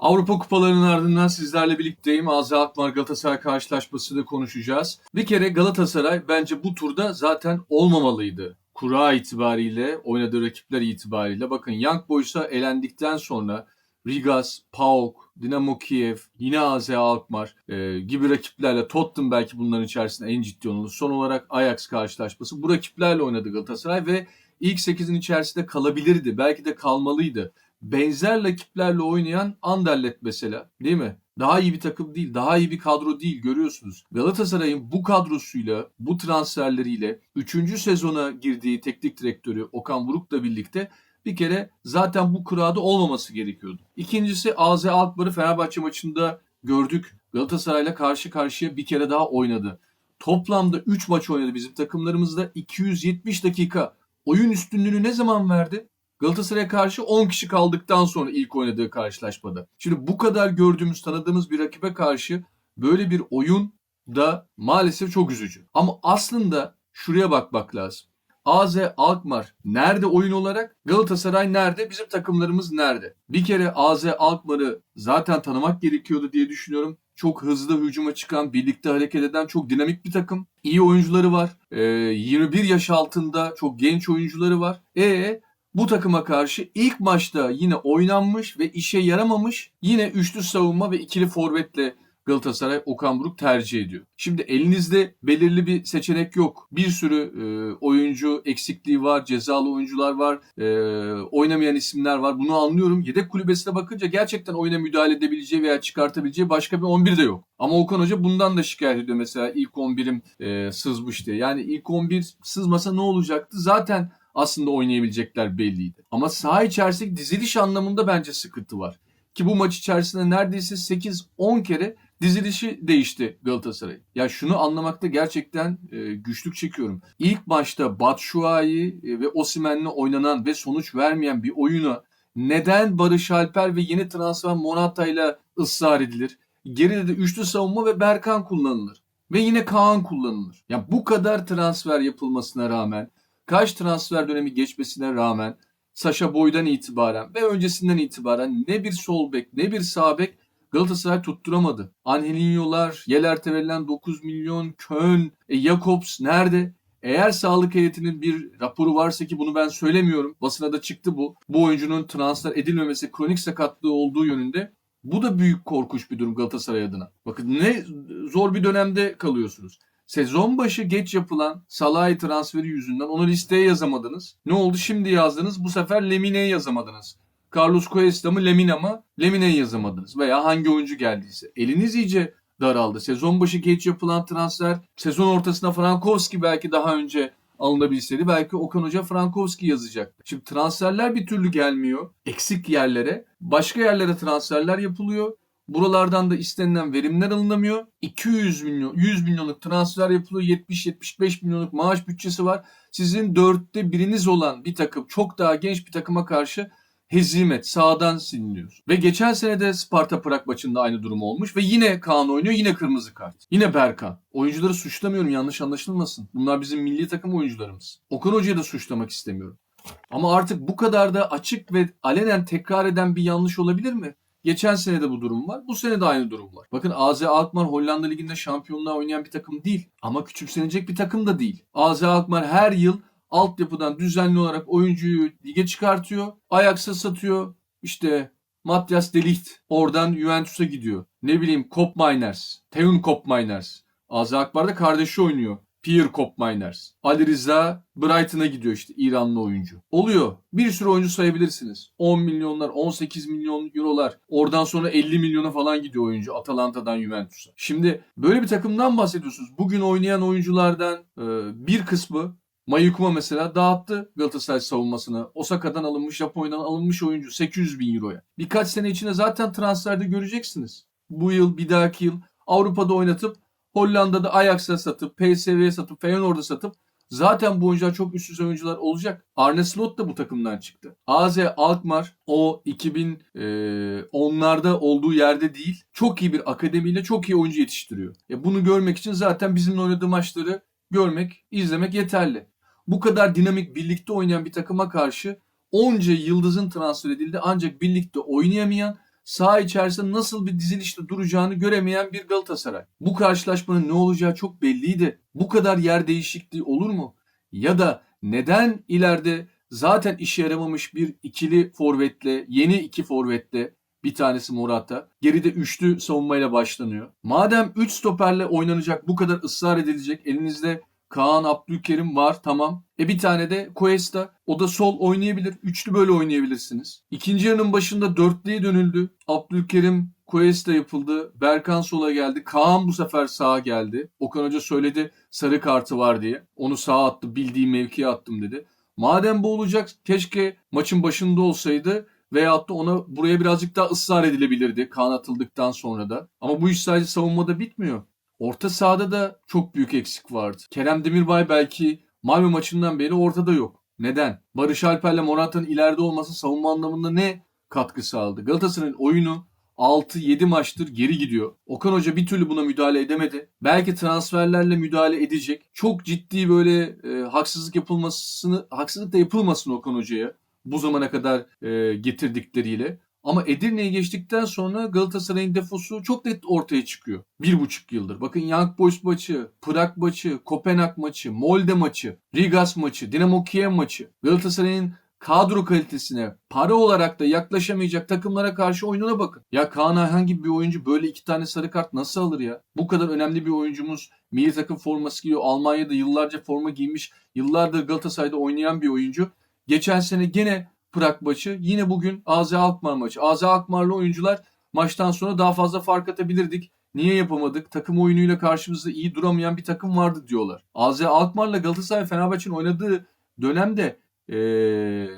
Avrupa kupalarının ardından sizlerle birlikteyim. AZ Alkmaar Galatasaray karşılaşmasını konuşacağız. Bir kere Galatasaray bence bu turda zaten olmamalıydı. Kura itibariyle, oynadığı rakipler itibariyle. Bakın Young Boys'a elendikten sonra Rigas, PAOK, Dinamo Kiev, yine AZ Alkmaar e, gibi rakiplerle Tottenham belki bunların içerisinde en ciddi olanı. Son olarak Ajax karşılaşması. Bu rakiplerle oynadı Galatasaray ve ilk 8'in içerisinde kalabilirdi. Belki de kalmalıydı benzer rakiplerle oynayan Anderlet mesela değil mi? Daha iyi bir takım değil, daha iyi bir kadro değil görüyorsunuz. Galatasaray'ın bu kadrosuyla, bu transferleriyle 3. sezona girdiği teknik direktörü Okan Buruk'la birlikte bir kere zaten bu kurada olmaması gerekiyordu. İkincisi AZ Alkmaar'ı Fenerbahçe maçında gördük. Galatasaray'la karşı karşıya bir kere daha oynadı. Toplamda 3 maç oynadı bizim takımlarımızda 270 dakika. Oyun üstünlüğünü ne zaman verdi? Galatasaray'a karşı 10 kişi kaldıktan sonra ilk oynadığı karşılaşmada. Şimdi bu kadar gördüğümüz, tanıdığımız bir rakibe karşı böyle bir oyun da maalesef çok üzücü. Ama aslında şuraya bakmak lazım. AZ Alkmaar nerede oyun olarak? Galatasaray nerede? Bizim takımlarımız nerede? Bir kere AZ Alkmaar'ı zaten tanımak gerekiyordu diye düşünüyorum. Çok hızlı hücuma çıkan, birlikte hareket eden çok dinamik bir takım. İyi oyuncuları var. Ee, 21 yaş altında çok genç oyuncuları var. E bu takıma karşı ilk maçta yine oynanmış ve işe yaramamış yine üçlü savunma ve ikili forvetle Galatasaray Okan Buruk tercih ediyor. Şimdi elinizde belirli bir seçenek yok. Bir sürü e, oyuncu eksikliği var, cezalı oyuncular var, e, oynamayan isimler var. Bunu anlıyorum. Yedek kulübesine bakınca gerçekten oyuna müdahale edebileceği veya çıkartabileceği başka bir 11 de yok. Ama Okan Hoca bundan da şikayet ediyor mesela ilk 11'im e, sızmış diye. Yani ilk 11 sızmasa ne olacaktı? Zaten aslında oynayabilecekler belliydi. Ama saha içerisindeki diziliş anlamında bence sıkıntı var. Ki bu maç içerisinde neredeyse 8-10 kere dizilişi değişti Galatasaray. Ya şunu anlamakta gerçekten e, güçlük çekiyorum. İlk maçta Batshuayi e, ve Osimen'le oynanan ve sonuç vermeyen bir oyuna neden Barış Alper ve yeni transfer Morata ile ısrar edilir? Geride de üçlü savunma ve Berkan kullanılır. Ve yine Kaan kullanılır. Ya bu kadar transfer yapılmasına rağmen kaç transfer dönemi geçmesine rağmen Saşa Boy'dan itibaren ve öncesinden itibaren ne bir sol bek ne bir sağ bek Galatasaray tutturamadı. Angelinho'lar, Yeler'te verilen 9 milyon, Köln, e, Jakobs nerede? Eğer sağlık heyetinin bir raporu varsa ki bunu ben söylemiyorum. Basına da çıktı bu. Bu oyuncunun transfer edilmemesi kronik sakatlığı olduğu yönünde. Bu da büyük korkunç bir durum Galatasaray adına. Bakın ne zor bir dönemde kalıyorsunuz. Sezon başı geç yapılan Salah'ı transferi yüzünden onu listeye yazamadınız. Ne oldu şimdi yazdınız? Bu sefer Lemine'yi yazamadınız. Carlos Cuesta mı Lemina mı? Lemine'yi yazamadınız. Veya hangi oyuncu geldiyse. Eliniz iyice daraldı. Sezon başı geç yapılan transfer. Sezon ortasında Frankowski belki daha önce alınabilseydi belki Okan Hoca Frankowski yazacaktı. Şimdi transferler bir türlü gelmiyor. Eksik yerlere. Başka yerlere transferler yapılıyor. Buralardan da istenilen verimler alınamıyor. 200 milyon, 100 milyonluk transfer yapılıyor. 70-75 milyonluk maaş bütçesi var. Sizin dörtte biriniz olan bir takım, çok daha genç bir takıma karşı hezimet, sağdan siliniyor. Ve geçen sene de Sparta Prag maçında aynı durum olmuş ve yine Kaan oynuyor, yine kırmızı kart. Yine Berkan. Oyuncuları suçlamıyorum yanlış anlaşılmasın. Bunlar bizim milli takım oyuncularımız. Okan Hoca'yı da suçlamak istemiyorum. Ama artık bu kadar da açık ve alenen tekrar eden bir yanlış olabilir mi? Geçen sene de bu durum var. Bu sene de aynı durum var. Bakın AZ Alkmaar Hollanda Ligi'nde şampiyonluğa oynayan bir takım değil. Ama küçümsenecek bir takım da değil. AZ Alkmaar her yıl altyapıdan düzenli olarak oyuncuyu lige çıkartıyor. Ajax'a satıyor. İşte Matthias Delicht oradan Juventus'a gidiyor. Ne bileyim Kop Miners, Teun Kop Miners. AZ Alkmaar'da kardeşi oynuyor. Pierre Kopminers. Ali Rıza Brighton'a gidiyor işte İranlı oyuncu. Oluyor. Bir sürü oyuncu sayabilirsiniz. 10 milyonlar, 18 milyon eurolar. Oradan sonra 50 milyona falan gidiyor oyuncu Atalanta'dan Juventus'a. Şimdi böyle bir takımdan bahsediyorsunuz. Bugün oynayan oyunculardan e, bir kısmı Mayukuma mesela dağıttı Galatasaray savunmasını. Osaka'dan alınmış, Japonya'dan alınmış oyuncu 800 bin euroya. Birkaç sene içinde zaten transferde göreceksiniz. Bu yıl, bir dahaki yıl Avrupa'da oynatıp Hollanda'da Ajax'a satıp, PSV'ye satıp, Feyenoord'a satıp zaten bu oyuncular çok üst düzey oyuncular olacak. Arne Slot da bu takımdan çıktı. AZ Alkmaar o 2010'larda e, olduğu yerde değil. Çok iyi bir akademiyle çok iyi oyuncu yetiştiriyor. E bunu görmek için zaten bizimle oynadığı maçları görmek, izlemek yeterli. Bu kadar dinamik birlikte oynayan bir takıma karşı onca yıldızın transfer edildi ancak birlikte oynayamayan saha içerisinde nasıl bir dizilişte duracağını göremeyen bir Galatasaray. Bu karşılaşmanın ne olacağı çok belliydi. Bu kadar yer değişikliği olur mu? Ya da neden ileride zaten işe yaramamış bir ikili forvetle, yeni iki forvetle bir tanesi Morata. Geride üçlü savunmayla başlanıyor. Madem 3 stoperle oynanacak bu kadar ısrar edilecek elinizde Kaan Abdülkerim var tamam. E bir tane de Cuesta. O da sol oynayabilir. Üçlü böyle oynayabilirsiniz. İkinci yarının başında dörtlüye dönüldü. Abdülkerim Cuesta yapıldı. Berkan sola geldi. Kaan bu sefer sağa geldi. Okan Hoca söyledi sarı kartı var diye. Onu sağa attı. Bildiğim mevkiye attım dedi. Madem bu olacak keşke maçın başında olsaydı veyahut da ona buraya birazcık daha ısrar edilebilirdi Kaan atıldıktan sonra da. Ama bu iş sadece savunmada bitmiyor. Orta sahada da çok büyük eksik vardı. Kerem Demirbay belki Malmö maçından beri ortada yok. Neden? Barış Alper'le Morata'nın ileride olması savunma anlamında ne katkı sağladı? Galatasaray'ın oyunu 6-7 maçtır geri gidiyor. Okan Hoca bir türlü buna müdahale edemedi. Belki transferlerle müdahale edecek. Çok ciddi böyle e, haksızlık yapılmasını, haksızlık da yapılmasın Okan Hoca'ya bu zamana kadar e, getirdikleriyle. Ama Edirne'ye geçtikten sonra Galatasaray'ın defosu çok net ortaya çıkıyor. Bir buçuk yıldır. Bakın Young Boys maçı, Prag maçı, Kopenhag maçı, Molde maçı, Rigas maçı, Dinamo Kiev maçı. Galatasaray'ın kadro kalitesine para olarak da yaklaşamayacak takımlara karşı oyununa bakın. Ya Kaan Ayhan gibi bir oyuncu böyle iki tane sarı kart nasıl alır ya? Bu kadar önemli bir oyuncumuz milli takım forması giyiyor. Almanya'da yıllarca forma giymiş, yıllardır Galatasaray'da oynayan bir oyuncu. Geçen sene gene Prag maçı. Yine bugün AZ Alkmaar maçı. AZ Alkmaarlı oyuncular maçtan sonra daha fazla fark atabilirdik. Niye yapamadık? Takım oyunuyla karşımızda iyi duramayan bir takım vardı diyorlar. AZ Alkmaar'la Galatasaray Fenerbahçe'nin oynadığı dönemde ee,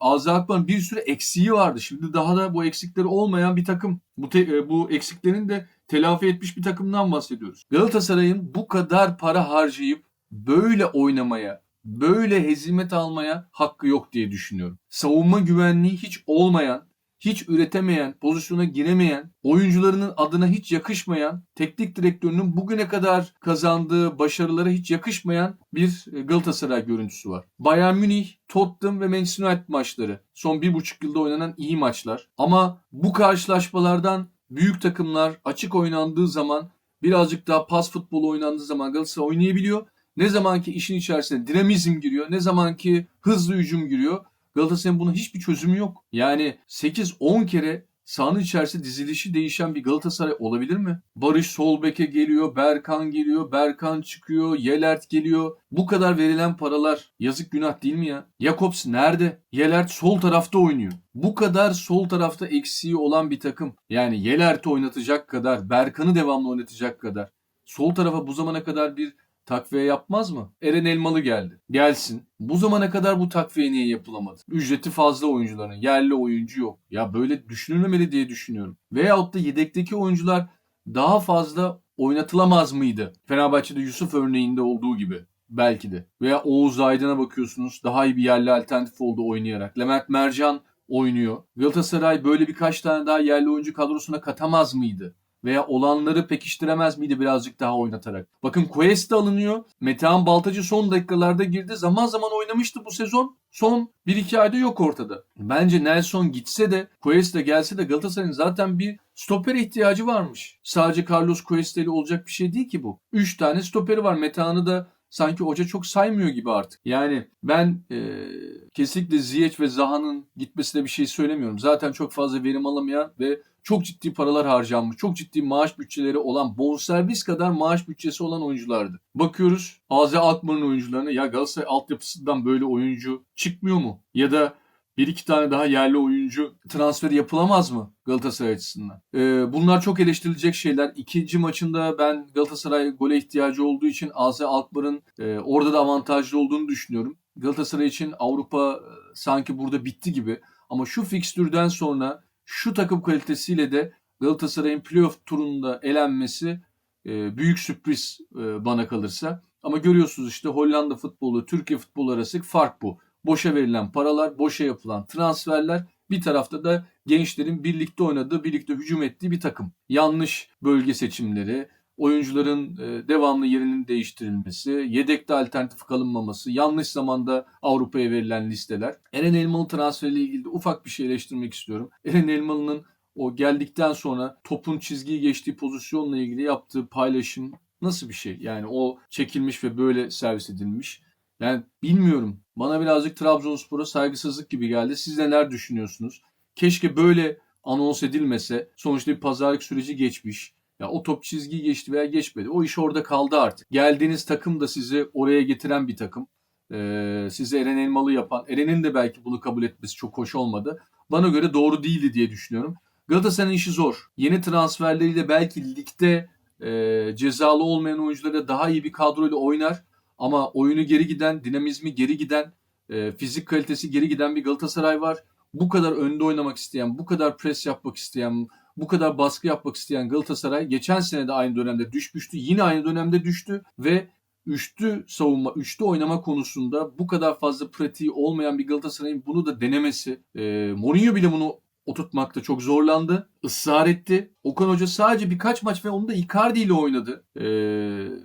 AZ Alkmaar'ın bir sürü eksiği vardı. Şimdi daha da bu eksikleri olmayan bir takım. Bu, te, bu eksiklerin de telafi etmiş bir takımdan bahsediyoruz. Galatasaray'ın bu kadar para harcayıp böyle oynamaya, böyle hezimet almaya hakkı yok diye düşünüyorum. Savunma güvenliği hiç olmayan, hiç üretemeyen, pozisyona giremeyen, oyuncularının adına hiç yakışmayan, teknik direktörünün bugüne kadar kazandığı başarılara hiç yakışmayan bir Galatasaray görüntüsü var. Bayern Münih, Tottenham ve Manchester United maçları son bir buçuk yılda oynanan iyi maçlar. Ama bu karşılaşmalardan büyük takımlar açık oynandığı zaman birazcık daha pas futbolu oynandığı zaman Galatasaray oynayabiliyor. Ne zaman ki işin içerisine dinamizm giriyor, ne zaman ki hızlı hücum giriyor Galatasaray'ın buna hiçbir çözümü yok. Yani 8-10 kere sahanın içerisinde dizilişi değişen bir Galatasaray olabilir mi? Barış Solbek'e geliyor, Berkan geliyor, Berkan çıkıyor, Yelert geliyor. Bu kadar verilen paralar yazık günah değil mi ya? Jakobs nerede? Yelert sol tarafta oynuyor. Bu kadar sol tarafta eksiği olan bir takım. Yani Yelert'i oynatacak kadar, Berkan'ı devamlı oynatacak kadar. Sol tarafa bu zamana kadar bir takviye yapmaz mı? Eren Elmalı geldi. Gelsin. Bu zamana kadar bu takviye niye yapılamadı? Ücreti fazla oyuncuların. Yerli oyuncu yok. Ya böyle düşünülmemeli diye düşünüyorum. Veyahut da yedekteki oyuncular daha fazla oynatılamaz mıydı? Fenerbahçe'de Yusuf örneğinde olduğu gibi. Belki de. Veya Oğuz Aydın'a bakıyorsunuz. Daha iyi bir yerli alternatif oldu oynayarak. Levent Mercan oynuyor. Galatasaray böyle birkaç tane daha yerli oyuncu kadrosuna katamaz mıydı? Veya olanları pekiştiremez miydi birazcık daha oynatarak? Bakın Cuesta alınıyor. Metehan Baltacı son dakikalarda girdi. Zaman zaman oynamıştı bu sezon. Son 1-2 ayda yok ortada. Bence Nelson gitse de Cuesta gelse de Galatasaray'ın zaten bir stoper ihtiyacı varmış. Sadece Carlos Cuesta ile olacak bir şey değil ki bu. 3 tane stoperi var. Metehan'ı da sanki hoca çok saymıyor gibi artık. Yani ben e, kesinlikle Ziyech ve Zaha'nın gitmesine bir şey söylemiyorum. Zaten çok fazla verim alamayan ve çok ciddi paralar harcanmış, çok ciddi maaş bütçeleri olan, bonservis kadar maaş bütçesi olan oyunculardı. Bakıyoruz AZ Alkmaar'ın oyuncularına ya Galatasaray altyapısından böyle oyuncu çıkmıyor mu? Ya da bir iki tane daha yerli oyuncu transferi yapılamaz mı Galatasaray açısından? Ee, bunlar çok eleştirilecek şeyler. İkinci maçında ben Galatasaray gole ihtiyacı olduğu için AZ Alkmaar'ın e, orada da avantajlı olduğunu düşünüyorum. Galatasaray için Avrupa e, sanki burada bitti gibi. Ama şu fikstürden sonra şu takım kalitesiyle de Galatasaray'ın playoff turunda elenmesi e, büyük sürpriz e, bana kalırsa. Ama görüyorsunuz işte Hollanda futbolu, Türkiye futbolu arası fark bu. Boşa verilen paralar, boşa yapılan transferler bir tarafta da gençlerin birlikte oynadığı, birlikte hücum ettiği bir takım. Yanlış bölge seçimleri, oyuncuların e, devamlı yerinin değiştirilmesi, yedekte alternatif kalınmaması, yanlış zamanda Avrupa'ya verilen listeler. Eren Elmalı transferiyle ilgili de ufak bir şey eleştirmek istiyorum. Eren Elmalı'nın o geldikten sonra topun çizgiyi geçtiği pozisyonla ilgili yaptığı paylaşım nasıl bir şey? Yani o çekilmiş ve böyle servis edilmiş. Yani bilmiyorum. Bana birazcık Trabzonspor'a saygısızlık gibi geldi. Siz neler düşünüyorsunuz? Keşke böyle anons edilmese. Sonuçta bir pazarlık süreci geçmiş. Ya o top çizgiyi geçti veya geçmedi. O iş orada kaldı artık. Geldiğiniz takım da sizi oraya getiren bir takım. Ee, sizi Eren Elmalı yapan. Eren'in de belki bunu kabul etmesi çok hoş olmadı. Bana göre doğru değildi diye düşünüyorum. Galatasaray'ın işi zor. Yeni transferleriyle belki ligde e, cezalı olmayan oyunculara daha iyi bir kadroyla oynar. Ama oyunu geri giden, dinamizmi geri giden, e, fizik kalitesi geri giden bir Galatasaray var. Bu kadar önde oynamak isteyen, bu kadar pres yapmak isteyen, bu kadar baskı yapmak isteyen Galatasaray geçen sene de aynı dönemde düşmüştü. Yine aynı dönemde düştü ve üçlü savunma, üçlü oynama konusunda bu kadar fazla pratiği olmayan bir Galatasaray'ın bunu da denemesi. E, Mourinho bile bunu oturtmakta çok zorlandı. ısrar etti. Okan Hoca sadece birkaç maç ve onu da Icardi ile oynadı. Ee,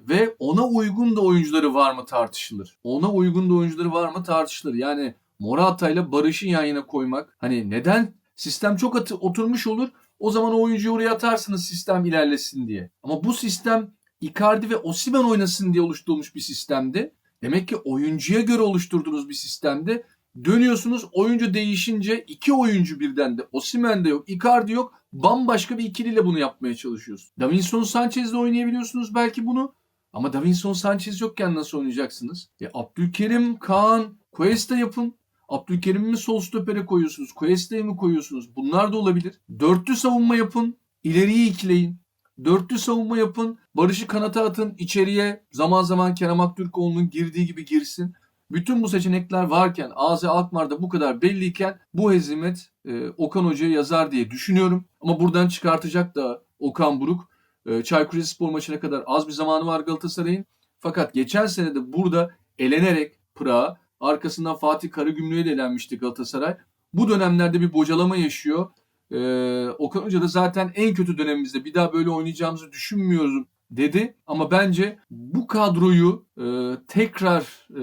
ve ona uygun da oyuncuları var mı tartışılır. Ona uygun da oyuncuları var mı tartışılır. Yani Morata ile Barış'ı yan yana koymak. Hani neden? Sistem çok atı, oturmuş olur. O zaman o oyuncuyu oraya atarsınız sistem ilerlesin diye. Ama bu sistem Icardi ve Osimhen oynasın diye oluşturulmuş bir sistemdi. Demek ki oyuncuya göre oluşturduğunuz bir sistemde Dönüyorsunuz oyuncu değişince iki oyuncu birden de Osimhen de yok, Icardi yok. Bambaşka bir ikiliyle bunu yapmaya çalışıyorsunuz. Davinson Sanchez'le oynayabiliyorsunuz belki bunu. Ama Davinson Sanchez yokken nasıl oynayacaksınız? E, Abdülkerim, Kaan, Cuesta yapın. Abdülkerim'i mi sol stopere koyuyorsunuz? Cuesta'yı mı koyuyorsunuz? Bunlar da olabilir. Dörtlü savunma yapın. İleriyi ikileyin. Dörtlü savunma yapın. Barış'ı kanata atın. içeriye zaman zaman Kerem Aktürkoğlu'nun girdiği gibi girsin. Bütün bu seçenekler varken AZ Alkmaar'da bu kadar belliyken bu hezimet e, Okan Hoca'ya yazar diye düşünüyorum. Ama buradan çıkartacak da Okan Buruk. E, Çaykur Rizespor maçına kadar az bir zamanı var Galatasaray'ın. Fakat geçen sene de burada elenerek Pırağa arkasından Fatih Karagümrük'e de elenmişti Galatasaray. Bu dönemlerde bir bocalama yaşıyor. Ee, Okan Hoca da zaten en kötü dönemimizde bir daha böyle oynayacağımızı düşünmüyorum dedi. Ama bence bu kadroyu e, tekrar e,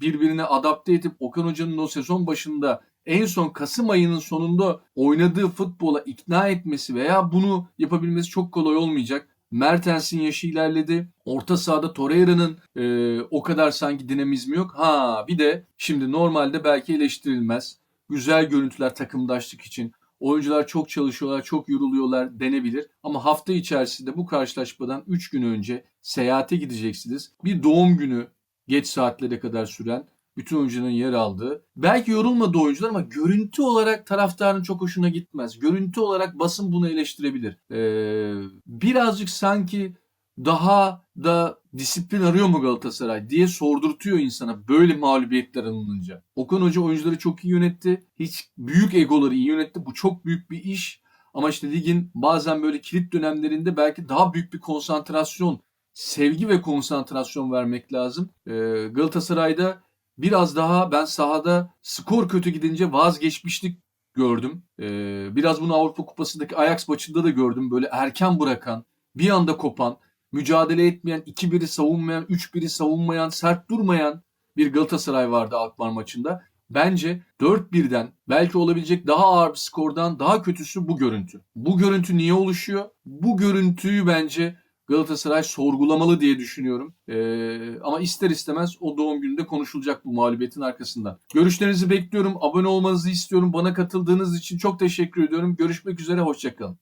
birbirine adapte edip Okan Hoca'nın o sezon başında en son Kasım ayının sonunda oynadığı futbola ikna etmesi veya bunu yapabilmesi çok kolay olmayacak. Mertens'in yaşı ilerledi. Orta sahada Torreira'nın e, o kadar sanki dinamizmi yok. Ha bir de şimdi normalde belki eleştirilmez. Güzel görüntüler takımdaşlık için. Oyuncular çok çalışıyorlar, çok yoruluyorlar denebilir. Ama hafta içerisinde bu karşılaşmadan 3 gün önce seyahate gideceksiniz. Bir doğum günü geç saatlere kadar süren bütün oyuncuların yer aldığı. Belki yorulmadı oyuncular ama görüntü olarak taraftarın çok hoşuna gitmez. Görüntü olarak basın bunu eleştirebilir. Ee, birazcık sanki daha da disiplin arıyor mu Galatasaray diye sordurtuyor insana böyle mağlubiyetler alınınca. Okan Hoca oyuncuları çok iyi yönetti. Hiç büyük egoları iyi yönetti. Bu çok büyük bir iş. Ama işte ligin bazen böyle kilit dönemlerinde belki daha büyük bir konsantrasyon, sevgi ve konsantrasyon vermek lazım. Ee, Galatasaray'da biraz daha ben sahada skor kötü gidince vazgeçmişlik gördüm. Ee, biraz bunu Avrupa Kupası'ndaki Ajax maçında da gördüm. Böyle erken bırakan, bir anda kopan, mücadele etmeyen, 2-1'i savunmayan, 3-1'i savunmayan, sert durmayan bir Galatasaray vardı Alkmaar maçında. Bence 4-1'den belki olabilecek daha ağır bir skordan daha kötüsü bu görüntü. Bu görüntü niye oluşuyor? Bu görüntüyü bence Galatasaray sorgulamalı diye düşünüyorum. Ee, ama ister istemez o doğum gününde konuşulacak bu mağlubiyetin arkasından. Görüşlerinizi bekliyorum. Abone olmanızı istiyorum. Bana katıldığınız için çok teşekkür ediyorum. Görüşmek üzere. Hoşçakalın.